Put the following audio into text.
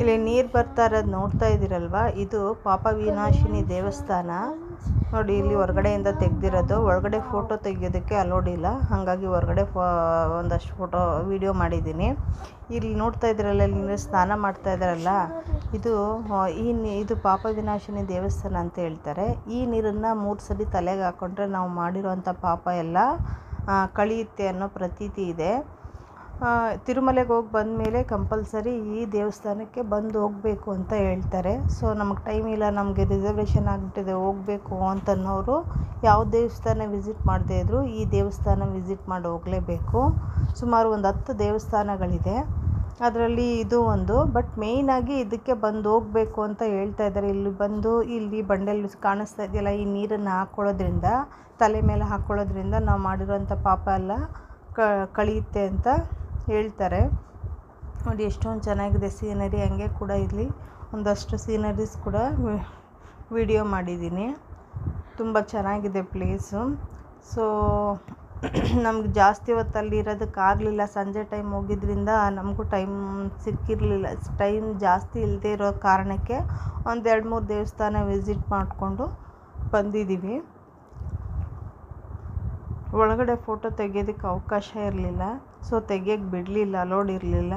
ಇಲ್ಲಿ ನೀರು ಬರ್ತಾ ಇರೋದು ನೋಡ್ತಾ ಇದ್ದೀರಲ್ವಾ? ಇದು ಪಾಪ ವಿನಾಶಿನಿ ದೇವಸ್ಥಾನ. ನೋಡಿ, ಇಲ್ಲಿ ಹೊರಗಡೆಯಿಂದ ತೆಗ್ದಿರೋದು. ಒಳಗಡೆ ಫೋಟೋ ತೆಗಿಯೋದಕ್ಕೆ ಅಲೋಡಿಲ್ಲ ಹಾಗಾಗಿ ಹೊರಗಡೆ ಫೋ, ಒಂದಷ್ಟು ಫೋಟೋ ವಿಡಿಯೋ ಮಾಡಿದ್ದೀನಿ. ಇಲ್ಲಿ ನೋಡ್ತಾ ಇದ್ದೀರಲ್ಲ ಇಲ್ಲಿ ನೀರು ಸ್ನಾನ ಮಾಡ್ತಾ ಇದ್ದಾರಲ್ಲ ಇದು ಈ ಇದು ಪಾಪ ವಿನಾಶಿನಿ ದೇವಸ್ಥಾನ ಅಂತ ಹೇಳ್ತಾರೆ. ಈ ನೀರನ್ನು ಮೂರು ಸರಿ ತಲೆಗೆ ಹಾಕ್ಕೊಂಡ್ರೆ ನಾವು ಮಾಡಿರೋವಂಥ ಪಾಪ ಎಲ್ಲ ಕಳಿಯುತ್ತೆ ಅನ್ನೋ ಪ್ರತೀತಿ ಇದೆ. ತಿರುಮಲೆಗೆ ಹೋಗಿ ಬಂದಮೇಲೆ ಕಂಪಲ್ಸರಿ ಈ ದೇವಸ್ಥಾನಕ್ಕೆ ಬಂದು ಹೋಗಬೇಕು ಅಂತ ಹೇಳ್ತಾರೆ. ಸೊ ನಮಗೆ ಟೈಮ್ ಇಲ್ಲ, ನಮಗೆ ರಿಸರ್ವೇಷನ್ ಆಗಿಬಿಟ್ಟಿದೆ, ಹೋಗಬೇಕು ಅಂತನ್ನೋರು ಯಾವ ದೇವಸ್ಥಾನ ವಿಸಿಟ್ ಮಾಡದೇ ಇದ್ದರು ಈ ದೇವಸ್ಥಾನ ವಿಸಿಟ್ ಮಾಡಿ ಹೋಗಲೇಬೇಕು. ಸುಮಾರು ಒಂದು ಹತ್ತು ದೇವಸ್ಥಾನಗಳಿದೆ. ಅದರಲ್ಲಿ ಇದು ಒಂದು ಬಟ್ ಮೇಯ್ನಾಗಿ ಇದಕ್ಕೆ ಬಂದು ಹೋಗಬೇಕು ಅಂತ ಹೇಳ್ತಾ ಇದ್ದಾರೆ. ಇಲ್ಲಿ ಬಂದು, ಇಲ್ಲಿ ಬಂಡೆಯಲ್ಲಿ ಕಾಣಿಸ್ತಾ ಇದೆಯಲ್ಲ, ಈ ನೀರನ್ನು ಹಾಕ್ಕೊಳ್ಳೋದ್ರಿಂದ ತಲೆ ಮೇಲೆ ಹಾಕ್ಕೊಳ್ಳೋದ್ರಿಂದ ನಾವು ಮಾಡಿರೋಂಥ ಪಾಪ ಎಲ್ಲ ಕಳೆಯುತ್ತೆ ಅಂತ ಹೇಳ್ತಾರೆ. ನೋಡಿ, ಎಷ್ಟೊಂದು ಚೆನ್ನಾಗಿದೆ ಸೀನರಿ ಹಂಗೆ ಕೂಡ ಇಲ್ಲಿ ಒಂದಷ್ಟು ಸೀನರೀಸ್ ಕೂಡ ವಿಡಿಯೋ ಮಾಡಿದ್ದೀನಿ. ತುಂಬ ಚೆನ್ನಾಗಿದೆ ಪ್ಲೇಸು. ಸೊ, ನಮ್ಗೆ ಜಾಸ್ತಿ ಹೊತ್ತಲ್ಲಿ ಇರೋದಕ್ಕಾಗಲಿಲ್ಲ ಸಂಜೆ ಟೈಮ್ ಹೋಗಿದ್ರಿಂದ ನಮಗೂ ಟೈಮ್ ಸಿಕ್ಕಿರಲಿಲ್ಲ. ಟೈಮ್ ಜಾಸ್ತಿ ಇಲ್ಲದೆ ಇರೋ ಕಾರಣಕ್ಕೆ ಒಂದು ಎರಡು ಮೂರು ದೇವಸ್ಥಾನ ವಿಸಿಟ್ ಮಾಡಿಕೊಂಡು ಬಂದಿದ್ದೀವಿ. ಒಳಗಡೆ ಫೋಟೋ ತೆಗಿಯೋದಕ್ಕೆ ಅವಕಾಶ ಇರಲಿಲ್ಲ. ಸೊ ತೆಗಿಯೋಕ್ಕೆ ಬಿಡಲಿಲ್ಲ ಅಲೋಡ್ ಇರಲಿಲ್ಲ.